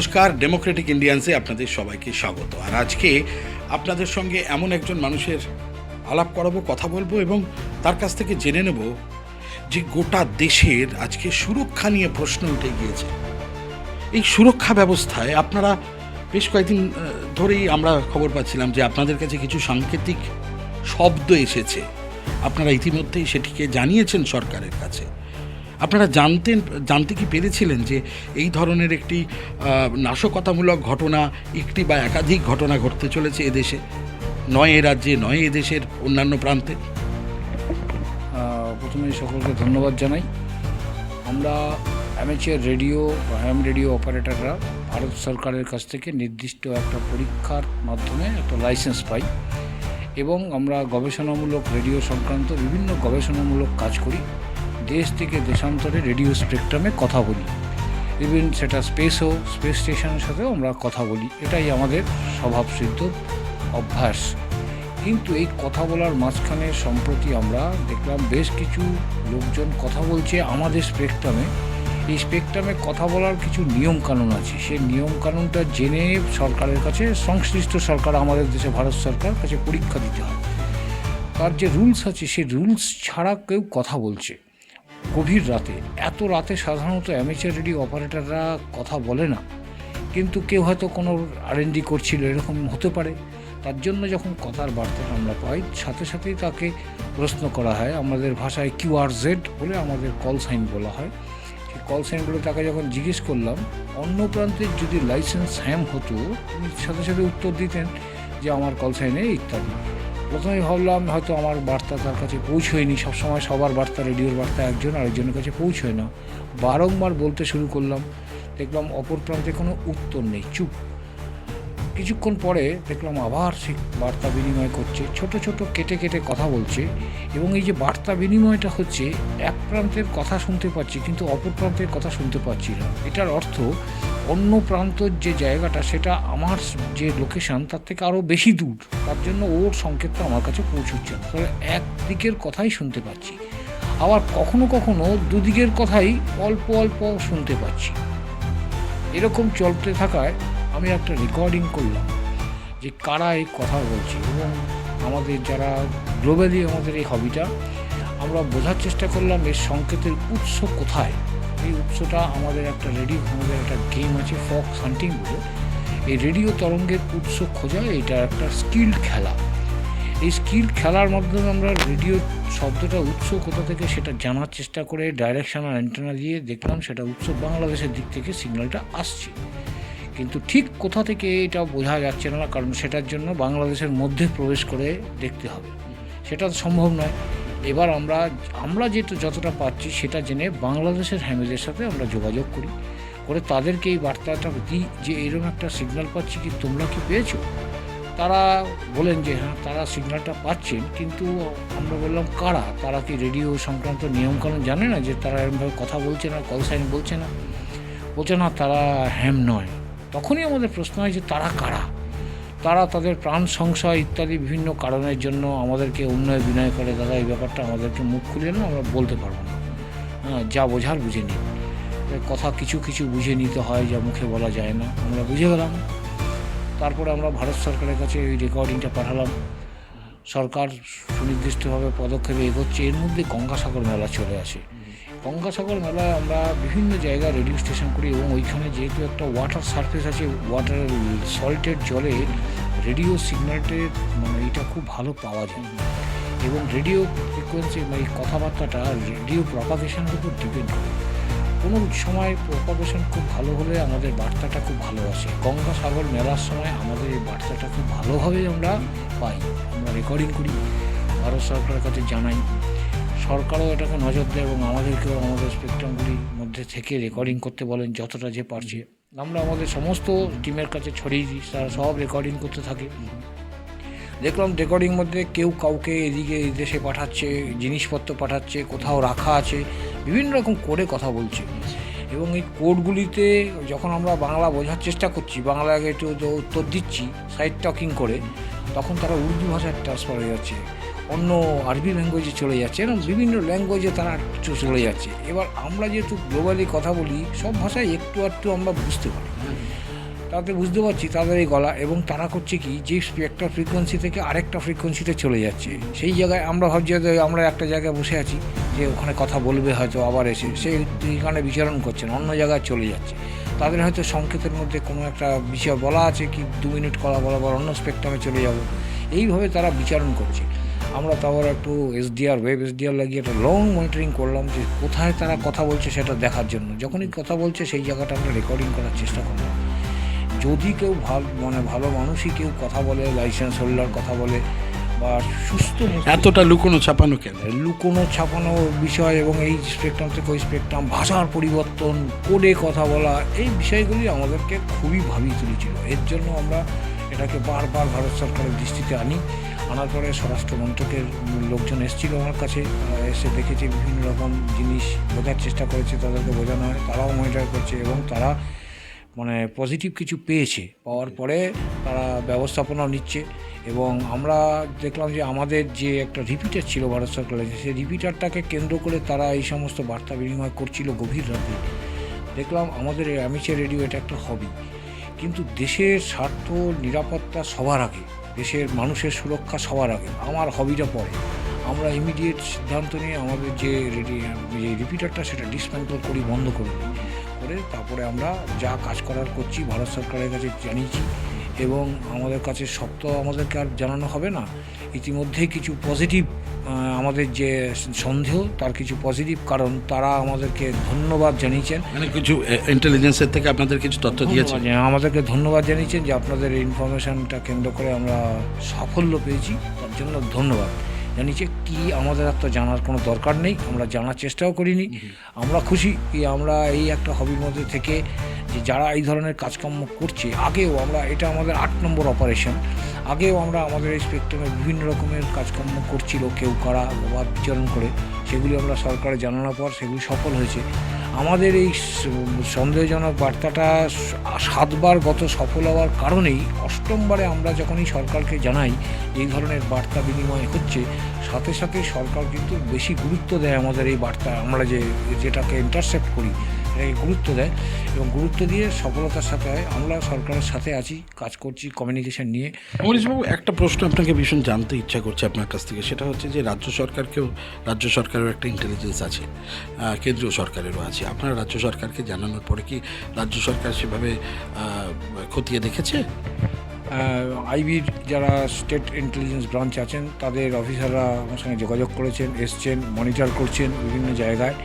নমস্কার ডেমোক্রেটিক ইন্ডিয়ান্সে আপনাদের সবাইকে স্বাগত। আর আজকে আপনাদের সঙ্গে এমন একজন মানুষের আলাপ করাবো, কথা বলব এবং তার কাছ থেকে জেনে নেব যে গোটা দেশের আজকে সুরক্ষা নিয়ে প্রশ্ন উঠে গিয়েছে। এই সুরক্ষা ব্যবস্থায় আপনারা বেশ কয়েকদিন ধরেই আমরা খবর পাচ্ছিলাম যে আপনাদের কাছে কিছু সাংকেতিক শব্দ এসেছে। আপনারা ইতিমধ্যেই সেটিকে জানিয়েছেন সরকারের কাছে। আপনারা জানতেন, জানতে কি পেরেছিলেন যে এই ধরনের একটি নাশকতামূলক ঘটনা, একটি বা একাধিক ঘটনা ঘটতে চলেছে এদেশে? নয় এ রাজ্যে, নয় এদেশের অন্যান্য প্রান্তে? প্রথমে সকলকে ধন্যবাদ জানাই। আমরা অ্যামেচার রেডিও বা হ্যাম রেডিও অপারেটররা ভারত সরকারের কাছ থেকে নির্দিষ্ট একটা পরীক্ষার মাধ্যমে একটা লাইসেন্স পাই এবং আমরা গবেষণামূলক রেডিও সংক্রান্ত বিভিন্ন গবেষণামূলক কাজ করি। দেশ থেকে দেশান্তরে রেডিও স্পেকট্রামে কথা বলি। ইভেন সেটা স্পেস হোক স্পেস স্টেশনের সাথেও আমরা কথা বলি। এটাই আমাদের স্বভাবসিদ্ধ অভ্যাস। কিন্তু এই কথা বলার মাঝখানে সম্প্রতি আমরা দেখলাম বেশ কিছু লোকজন কথা বলছে আমাদের স্পেকট্রামে। এই স্পেকট্রামে কথা বলার কিছু নিয়ম কানুন আছে। সেই নিয়ম কানুনটা জেনে সরকারের কাছে, সংশ্লিষ্ট সরকার, আমাদের দেশে ভারত সরকার কাছে পরীক্ষা দিতে হয়। তার যে রুলস আছে সেই রুলস ছাড়া কেউ কথা বলছে। গভীর রাতে, এত রাতে সাধারণত অ্যামেচার রেডিও অপারেটররা কথা বলে না। কিন্তু কেউ হয়তো কোনো আরএনডি করছিল, এরকম হতে পারে। তার জন্য যখন কথার বার্তাটা আমরা পাই, সাথে সাথেই তাকে প্রশ্ন করা হয়। আমাদের ভাষায় কিউআর জেড বলে আমাদের কল সাইন বলা হয়। সেই কল সাইনগুলো তাকে যখন জিজ্ঞেস করলাম, অন্য প্রান্তের যদি লাইসেন্স হ্যাম হতো তিনি সাথে সাথে উত্তর দিতেন যে আমার কল সাইনে ইত্যাদি। প্রথমে ভাবলাম হয়তো আমার বার্তা তার কাছে পৌঁছয়নি। সবসময় সবার বার্তা, রেডিওর বার্তা একজন আরেকজনের কাছে পৌঁছয় না। বারংবার বলতে শুরু করলাম, দেখলাম অপর প্রান্তে কোনো উত্তর নেই, চুপ। কিছুক্ষণ পরে দেখলাম আবার সে বার্তা বিনিময় করছে, ছোট ছোট কেটে কেটে কথা বলছে এবং এই যে বার্তা বিনিময়টা হচ্ছে, এক প্রান্তের কথা শুনতে পাচ্ছি কিন্তু অপর প্রান্তের কথা শুনতে পাচ্ছি না। এটার অর্থ অন্য প্রান্তর যে জায়গাটা, সেটা আমার যে লোকেশন তার থেকে আরও বেশি দূর। তার জন্য ওর সংকেতটা আমার কাছে পৌঁছচ্ছে। না তাহলে এক দিকের কথাই শুনতে পাচ্ছি। আবার কখনো কখনো দুদিকের কথাই অল্প অল্প শুনতে পাচ্ছি। এরকম চলতে থাকায় আমি একটা রেকর্ডিং করলাম, যে কারা এই কথা বলছে। এবং আমাদের যারা গ্লোবালি আমাদের এই হবিটা আমরা বোঝার চেষ্টা করলাম এর সংকেতের উৎস কোথায়। এই উৎসটা আমাদের একটা রেডিও আমাদের একটা গেম আছে ফক্স হান্টিং বলে। এই রেডিও তরঙ্গের উৎস খোঁজা এটা একটা স্কিল্ড খেলা। এই স্কিল খেলার মাধ্যমে আমরা রেডিও শব্দটা উৎস কোথা থেকে সেটা জানার চেষ্টা করে ডাইরেকশন আর অ্যান্টেনা দিয়ে দেখলাম সেটা উৎস বাংলাদেশের দিক থেকে সিগন্যালটা আসছে। কিন্তু ঠিক কোথা থেকে এটা বোঝা যাচ্ছে না, কারণ সেটার জন্য বাংলাদেশের মধ্যে প্রবেশ করে দেখতে হবে। সেটা সম্ভব নয়। এবার আমরা আমরা যেটা, যতটা পাচ্ছি সেটা জেনে বাংলাদেশের হ্যামেজের সাথে আমরা যোগাযোগ করি। করে তাদেরকে এই বার্তাটা দিই যে এরকম একটা সিগন্যাল পাচ্ছি কি তোমরা কি পেয়েছ? তারা বলেন যে হ্যাঁ তারা সিগন্যালটা পাচ্ছেন, কিন্তু আমরা বললাম কারা? তারা কি রেডিও সংক্রান্ত নিয়মকানুন জানে না যে তারা এরকমভাবে কথা বলছে না কল সাইন বলছে না? বলছে না, তারা হ্যাম নয়। তখনই আমাদের প্রশ্ন হয় যে তারা কারা? তারা তাদের প্রাণ সংশয় ইত্যাদি বিভিন্ন কারণের জন্য আমাদেরকে উন্নয় বিনয় করে। দাদা, এই ব্যাপারটা আমাদেরকে মুখ খুলে না, আমরা বলতে পারব না। হ্যাঁ যা বোঝার বুঝে নিই কথা কিছু কিছু বুঝে নিতে হয় যা মুখে বলা যায় না। আমরা বুঝে গেলাম। তারপরে আমরা ভারত সরকারের কাছে এই রেকর্ডিংটা পাঠালাম। সরকার সুনির্দিষ্টভাবে পদক্ষেপে এগোচ্ছে। এর মধ্যে গঙ্গাসাগর মেলা চলে আসে। গঙ্গাসাগর মেলায় আমরা বিভিন্ন জায়গায় রেডিও স্টেশন করি এবং ওইখানে যেহেতু একটা ওয়াটার সার্ফেস আছে ওয়াটার সল্টের জলে রেডিও সিগন্যালটের মানে এটা খুব ভালো পাওয়া যায়। এবং রেডিও ফ্রিকোয়েন্সি মানে কথাবার্তাটা রেডিও প্রপাগেশনের উপর ডিপেন্ড করে। কোনো সময় প্রপাগেশন খুব ভালো হলে আমাদের বার্তাটা খুব ভালো আসে। গঙ্গাসাগর মেলার সময় আমাদের এই বার্তাটা খুব ভালোভাবে আমরা পাই। আমরা রেকর্ডিং করি। ভারত সরকারের কাছে জানাই। সরকারও এটাকে নজর দেয় এবং আমাদেরকেও আমাদের স্পেকট্রামগুলির মধ্যে থেকে রেকর্ডিং করতে বলেন যতটা যে পারছে। আমরা আমাদের সমস্ত টিমের কাছে ছড়িয়ে দিই, তারা সব রেকর্ডিং করতে থাকে। দেখলাম রেকর্ডিং মধ্যে কেউ কাউকে এদিকে এই দেশে পাঠাচ্ছে, জিনিসপত্র পাঠাচ্ছে, কোথাও রাখা আছে, বিভিন্ন রকম কোডে কথা বলছে। এবং এই কোডগুলিতে যখন আমরা বাংলা বোঝার চেষ্টা করছি বাংলাকে একটু উত্তর দিচ্ছি সাইড টকিং করে, তখন তারা উর্দু ভাষায় ট্রান্সফার হয়ে যাচ্ছে। অন্য আরবি ল্যাঙ্গুয়েজে চলে যাচ্ছে, এবং বিভিন্ন ল্যাঙ্গুয়েজে তারা চলে যাচ্ছে। এবার আমরা যেহেতু গ্লোবালি কথা বলি, সব ভাষায় একটু একটু আমরা বুঝতে পারি। তাতে বুঝতে পারছি তাদের এই গলা, এবং তারা করছে কি, যে একটা ফ্রিকোয়েন্সি থেকে আরেকটা ফ্রিকোয়েন্সিতে চলে যাচ্ছে। সেই জায়গায় আমরা ভাবছি যে আমরা একটা জায়গায় বসে আছি, যে ওখানে কথা বলবে হয়তো আবার এসে সেই এখানে বিচরণ করছেন অন্য জায়গায় চলে যাচ্ছে। তাদের হয়তো সংকেতের মধ্যে কোনো একটা বিষয় বলা আছে কি, দু মিনিট কলা বলা বরাবর অন্য স্পেকট্রামে চলে যাব। এইভাবে তারা বিচারণ করছে। আমরা তারপর একটু এসডিআর ওয়েব এসডিআর লাগিয়ে একটা লং মনিটরিং করলাম যে কোথায় তারা কথা বলছে সেটা দেখার জন্য। যখনই কথা বলছে সেই জায়গাটা আমরা রেকর্ডিং করার চেষ্টা করলাম। যদি কেউ ভালো মানে ভালো মানুষই কেউ কথা বলে লাইসেন্স হোল্ডার কথা বলে বা সুস্থ এতটা লুকোনো ছাপানো কেন? লুকোনো ছাপানো বিষয় এবং এই স্পেকট্রাম থেকে ওই স্পেকট্রাম ভাষার পরিবর্তন কোডে কথা বলা এই বিষয়গুলি আমাদেরকে খুবই ভাবিয়ে তুলেছিল। এর জন্য আমরা এটাকে বারবার ভারত সরকারের দৃষ্টিতে আনি। আনার পরে স্বরাষ্ট্র মন্ত্রকের লোকজন এসেছিল আমার কাছে। এসে দেখেছে বিভিন্ন রকম জিনিস বোঝার চেষ্টা করেছে তাদেরকে বোঝানো হয়। তারাও মনিটর করছে এবং তারা মানে পজিটিভ কিছু পেয়েছে। পাওয়ার পরে তারা ব্যবস্থাপনাও নিচ্ছে এবং আমরা দেখলাম যে আমাদের যে একটা রিপিটার ছিল ভারত সরকারের সেই রিপিটারটাকে কেন্দ্র করে তারা এই সমস্ত বার্তা বিনিময় করছিল গভীর রাতে। দেখলাম আমাদের অ্যামিচার রেডিও এটা একটা হবি কিন্তু দেশের স্বার্থ নিরাপত্তা সবার আগে। দেশের মানুষের সুরক্ষা সবার আগে। আমার হবিটা পরে। আমরা ইমিডিয়েট সিদ্ধান্ত নিয়ে আমাদের যে যে রিপিটারটা সেটা ডিসমেন্টল করি, বন্ধ করে দিই। করে তারপরে আমরা যা কাজ করার করছি, ভারত সরকারের কাছে জানিয়েছি। এবং আমাদের কাছে সব তো আমাদেরকে আর জানানো হবে না। ইতিমধ্যেই কিছু পজিটিভ আমাদের যে সন্দেহ তার কিছু পজিটিভ কারণ তারা আমাদেরকে ধন্যবাদ জানিয়েছেন। মানে কিছু ইন্টেলিজেন্সের থেকে আপনাদের কিছু তথ্য দিয়েছে আমাদেরকে ধন্যবাদ জানিয়েছেন যে আপনাদের ইনফরমেশনটা কেন্দ্র করে আমরা সাফল্য পেয়েছি। তার জন্য ধন্যবাদ। জানিয়েছে কি আমাদের আর তো জানার কোনো দরকার নেই আমরা জানার চেষ্টাও করিনি। আমরা খুশি যে আমরা এই একটা হবির মধ্যে থেকে যে যারা এই ধরনের কাজকর্ম করছে আগেও আমরা এটা আমাদের আট নম্বর অপারেশন আগেও আমরা আমাদের এই স্পেকট্রামে বিভিন্ন রকমের কাজকর্ম করছিল কেউ কারা বা বিচরণ করে সেগুলি আমরা সরকারে জানানোর পর সেগুলি সফল হয়েছে। আমাদের এই সন্দেহজনক বার্তাটা সাতবার গত সফল হওয়ার কারণেই অষ্টমবারে আমরা যখনই সরকারকে জানাই এই ধরনের বার্তা বিনিময় হচ্ছে, সাথে সাথে সরকার কিন্তু বেশি গুরুত্ব দেয় আমাদের এই বার্তা, আমরা যে, যেটাকে ইন্টারসেপ্ট করি। গুরুত্ব দেয় এবং গুরুত্ব দিয়ে সফলতার সাথে হয় আমরা সরকারের সাথে আছি কাজ করছি কমিউনিকেশন নিয়ে। অমরিশবাবু একটা প্রশ্ন আপনাকে ভীষণ জানতে ইচ্ছা করছে আপনার কাছ থেকে। সেটা হচ্ছে যে রাজ্য সরকারকেও রাজ্য সরকারের একটা ইন্টেলিজেন্স আছে কেন্দ্রীয় সরকারেরও আছে। আপনার রাজ্য সরকারকে জানানোর পরে কি রাজ্য সরকার সেভাবে খতিয়ে দেখেছে? আইবির যারা স্টেট ইন্টেলিজেন্স ব্রাঞ্চ আছেন তাদের অফিসাররা আমার সঙ্গে যোগাযোগ করেছেন এসছেন মনিটর করছেন বিভিন্ন জায়গায়।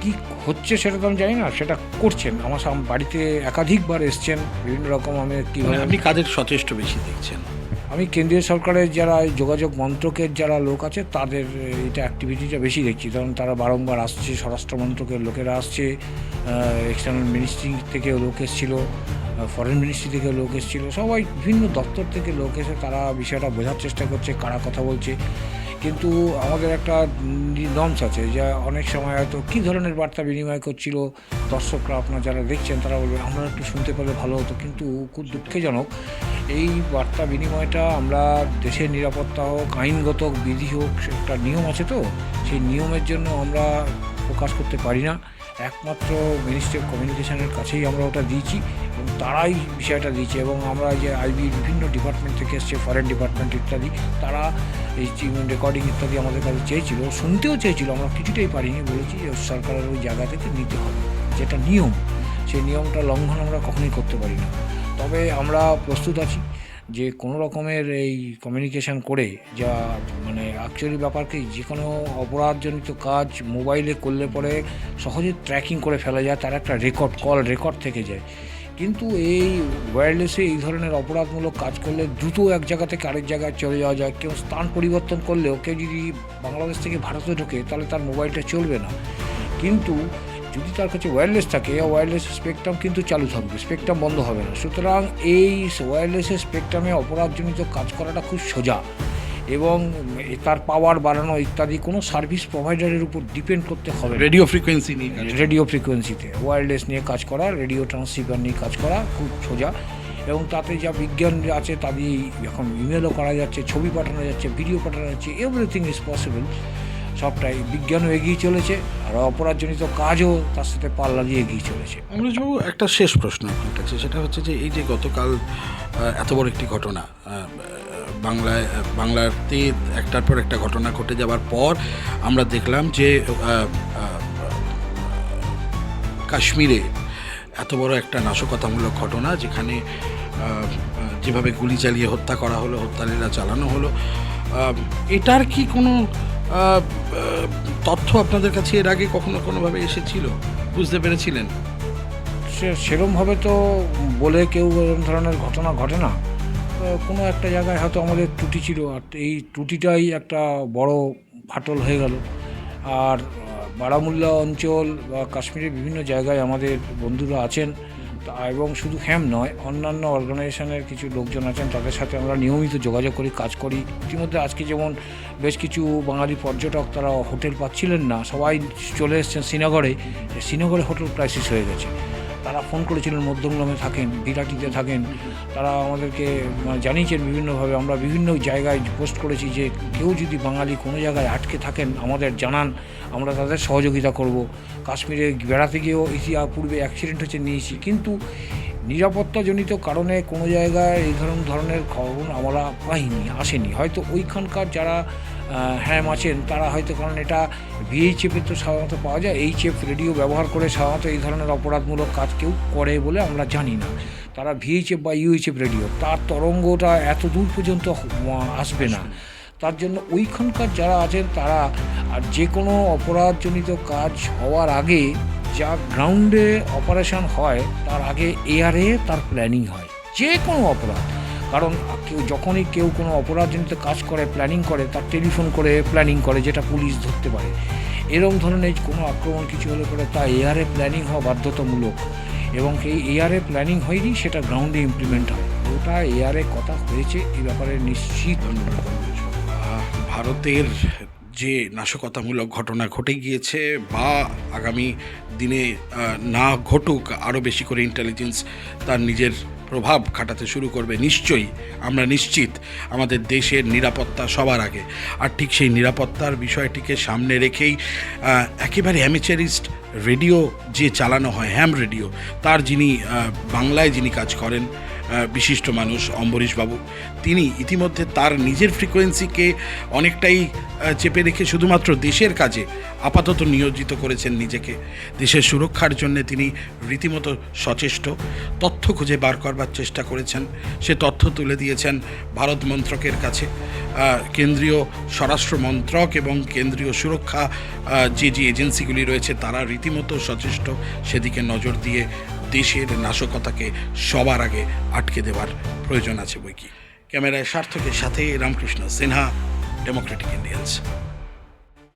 কি হচ্ছে সেটা তো আমি জানি না সেটা করছেন। আমার সাম বাড়িতে একাধিকবার এসছেন বিভিন্ন রকম আমি মানে কীভাবে আপনি কাদের সচেষ্ট বেশি দেখছেন? আমি কেন্দ্রীয় সরকারের যারা এই যোগাযোগ মন্ত্রকের যারা লোক আছে তাদের এটা অ্যাক্টিভিটিটা বেশি দেখছি। কারণ তারা বারংবার আসছে স্বরাষ্ট্র মন্ত্রকের লোকেরা আসছে এক্সটার্নাল মিনিস্ট্রি থেকে লোক এসেছিল ফরেন মিনিস্ট্রি থেকে লোক এসেছিল। সবাই বিভিন্ন দপ্তর থেকে লোক এসে তারা বিষয়টা বোঝার চেষ্টা করছে কারা কথা বলছে। কিন্তু আমাদের একটা নর্মস আছে যা অনেক সময় হয়তো কী ধরনের বার্তা বিনিময় করছিল দর্শকরা আপনার যারা দেখছেন তারা বলবেন আমরা একটু শুনতে পারলে ভালো হতো। কিন্তু খুব দুঃখজনক, এই বার্তা বিনিময়টা আমরা দেশের নিরাপত্তা হোক, আইনগত বিধি হোক, একটা নিয়ম আছে তো? সেই নিয়মের জন্য আমরা প্রকাশ করতে পারি না। একমাত্র মিনিস্ট্রি অফ কমিউনিকেশনের কাছেই আমরা ওটা দিয়েছি এবং তারাই বিষয়টা দিয়েছে এবং আমরা যে আইবি বিভিন্ন ডিপার্টমেন্ট থেকে এসছে ফরেন ডিপার্টমেন্ট ইত্যাদি, তারা এই রেকর্ডিং ইত্যাদি আমাদের কাছে চেয়েছিল, শুনতেও চেয়েছিল, আমরা কিছুটাই পারিনি। বলেছি যে সরকারের ওই জায়গা থেকে নিতে হবে, যেটা নিয়ম, সেই নিয়মটা লঙ্ঘন আমরা কখনোই করতে পারি না। তবে আমরা প্রস্তুত আছি। যে কোনো রকমের এই কমিউনিকেশান করে যা মানে অ্যাকচুয়ালি ব্যাপারকে যে কোনো অপরাধজনিত কাজ মোবাইলে করলে পরে সহজে ট্র্যাকিং করে ফেলা যায়, তার একটা রেকর্ড কল রেকর্ড থেকে যায়। কিন্তু এই ওয়্যারলেসে এই ধরনের অপরাধমূলক কাজ করলে দ্রুত এক জায়গা থেকে আরেক জায়গায় চলে যাওয়া যায়। কেউ স্থান পরিবর্তন করলেও, কেউ যদি বাংলাদেশ থেকে ভারতে ঢোকে, তাহলে তার মোবাইলটা চলবে না। কিন্তু যদি তার কাছে ওয়্যারলেস থাকে ওয়্যারলেস স্পেকট্রাম কিন্তু চালু থাকবে স্পেকট্রাম বন্ধ হবে না। সুতরাং এই ওয়্যারলেসের স্পেকট্রামে অপরাধজনিত কাজ করাটা খুব সোজা এবং তার পাওয়ার বাড়ানো ইত্যাদি কোনো সার্ভিস প্রোভাইডারের উপর ডিপেন্ড করতে হবে রেডিও ফ্রিকোয়েন্সি নিয়ে রেডিও ফ্রিকোয়েন্সিতে ওয়্যারলেস নিয়ে কাজ করা রেডিও ট্রান্সসিভার নিয়ে কাজ করা খুব সোজা এবং তাতে যা বিজ্ঞান আছে তা দিয়েই এখন ইমেলও করা যাচ্ছে ছবি পাঠানো যাচ্ছে ভিডিও পাঠানো যাচ্ছে এভরিথিং ইজ পসিবল সবটাই বিজ্ঞানও এগিয়ে চলেছে, আর অপরাধজনিত কাজও তার সাথে পাল্লা দিয়ে এগিয়ে চলেছে। অমরেশবাবু একটা শেষ প্রশ্ন আপনার কাছে, সেটা হচ্ছে যে এই যে গতকাল এত বড় একটি ঘটনা বাংলায় বাংলাতে একটার পর একটা ঘটনা ঘটে যাওয়ার পর আমরা দেখলাম যে কাশ্মীরে এত বড় একটা নাশকতামূলক ঘটনা, যেখানে যেভাবে গুলি চালিয়ে হত্যা করা হলো, হত্যালীলা চালানো হলো এটার কি কোনো তথ্য আপনাদের কাছে এর আগে কখনো কোনোভাবে এসেছিল? বুঝতে পেরেছিলেন? সে সেরমভাবে তো বলে কেউ এরকম ধরনের ঘটনা ঘটে না। কোনো একটা জায়গায় হয়তো আমাদের ত্রুটি ছিল আর এই ত্রুটিটাই একটা বড় ফাটল হয়ে গেল। আর বারামুল্লা অঞ্চল বা কাশ্মীরের বিভিন্ন জায়গায় আমাদের বন্ধুরা আছেন। এবং শুধু হ্যাম নয়, অন্যান্য অর্গানাইজেশনের কিছু লোকজন আছেন, তাদের সাথে আমরা নিয়মিত যোগাযোগ করি, কাজ করি। ইতিমধ্যে আজকে যেমন বেশ কিছু বাঙালি পর্যটক তারা হোটেল পাচ্ছিলেন না, সবাই চলে এসছেন শ্রীনগরে। শ্রীনগরে হোটেল ক্রাইসিস হয়ে গেছে। তারা ফোন করেছিলেন, মধ্যমগ্রামে থাকেন বিরাটিতে থাকেন। তারা আমাদেরকে জানিয়েছেন বিভিন্নভাবে। আমরা বিভিন্ন জায়গায় পোস্ট করেছি যে, কেউ যদি বাঙালি কোনো জায়গায় আটকে থাকেন, আমাদের জানান, আমরা তাদের সহযোগিতা করব। কাশ্মীরে বেড়াতে গিয়েও ইতিহাস পূর্বে অ্যাক্সিডেন্ট হচ্ছে, নিয়েছি। কিন্তু নিরাপত্তাজনিত কারণে কোনো জায়গায় এই ধরনের ধরনের খবর আমরা পাইনি, আসেনি। হয়তো ওইখানকার যারা হ্যাম আছেন, তারা হয়তো কারণ এটা ভিএইচএফে তো সাধারণত পাওয়া যায় এইচএফ রেডিও ব্যবহার করে সাধারণত এই ধরনের অপরাধমূলক কাজ কেউ করে বলে আমরা জানি না। তারা ভিএইচএফ বা ইউএইচএফ রেডিও তার তরঙ্গটা এত দূর পর্যন্ত আসবে না। তার জন্য ওইখানকার যারা আছেন তারা, আর যে কোনো অপরাধজনিত কাজ হওয়ার আগে যা গ্রাউন্ডে অপারেশন হয়, তার আগে এয়ারে তার প্ল্যানিং হয়। যে কোনো অপরাধ। কারণ কেউ যখনই কেউ কোনো অপরাধজনিত কাজ করে প্ল্যানিং করে, তার টেলিফোন করে প্ল্যানিং করে, যেটা পুলিশ ধরতে পারে। এরকম ধরনের কোনো আক্রমণ কিছু হলে পরে তা এয়ারে প্ল্যানিং হওয়া বাধ্যতামূলক। এবং এই এয়ারে প্ল্যানিং হয়নি, সেটা গ্রাউন্ডে ইমপ্লিমেন্ট হয়। ওটা এয়ারে কথা হয়েছে এই ব্যাপারে নিশ্চিত ভারতের যে নাশকতামূলক ঘটনা ঘটে গিয়েছে বা আগামী দিনে না ঘটুক আরও বেশি করে ইন্টেলিজেন্স তার নিজের প্রভাব খাটাতে শুরু করবে নিশ্চয়ই, আমরা নিশ্চিত। আমাদের দেশের নিরাপত্তা সবার আগে। আর ঠিক সেই নিরাপত্তার বিষয়টিকে সামনে রেখেই একেবারে অ্যামেচারিস্ট রেডিও যে চালানো হয়, হ্যাম রেডিও, তার যিনি বাংলায় যিনি কাজ করেন বিশিষ্ট মানুষ অম্বরীশবাবু। তিনি ইতিমধ্যে তার নিজের ফ্রিকোয়েন্সিকে অনেকটাই চেপে রেখে শুধুমাত্র দেশের কাজে আপাতত নিয়োজিত করেছেন নিজেকে। দেশের সুরক্ষার জন্য তিনি রীতিমতো সচেষ্ট, তথ্য খুঁজে বার করবার চেষ্টা করেছেন। সে তথ্য তুলে দিয়েছেন ভারত মন্ত্রকের কাছে। কেন্দ্রীয় স্বরাষ্ট্র মন্ত্রক এবং কেন্দ্রীয় সুরক্ষা যে যে এজেন্সিগুলি রয়েছে তারা রীতিমতো সচেষ্ট, সেদিকে নজর দিয়ে দেশের নাশকতাকে সবার আগে আটকে দেওয়ার প্রয়োজন আছে বইকি। ক্যামেরায় সার্থকের সাথে রামকৃষ্ণ সিনহা ডেমোক্রেটিক ইন্ডিয়ান্স